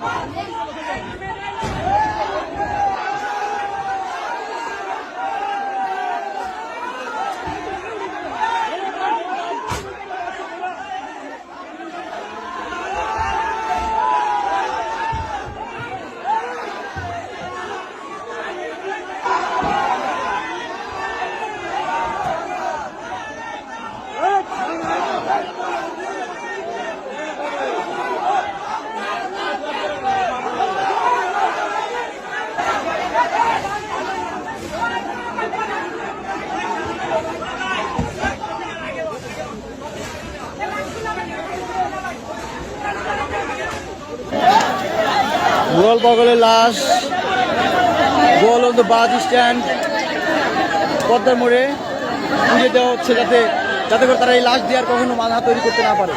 Amém. গোল বগলের লাশ গোল অফ দ্য বাস স্ট্যান্ড, পদ্মার মোড়ে পুজো দেওয়া হচ্ছে যাতে যাতে করে তারা এই লাশ দিয়ে আর কখনো মাথা তৈরি করতে না পারে।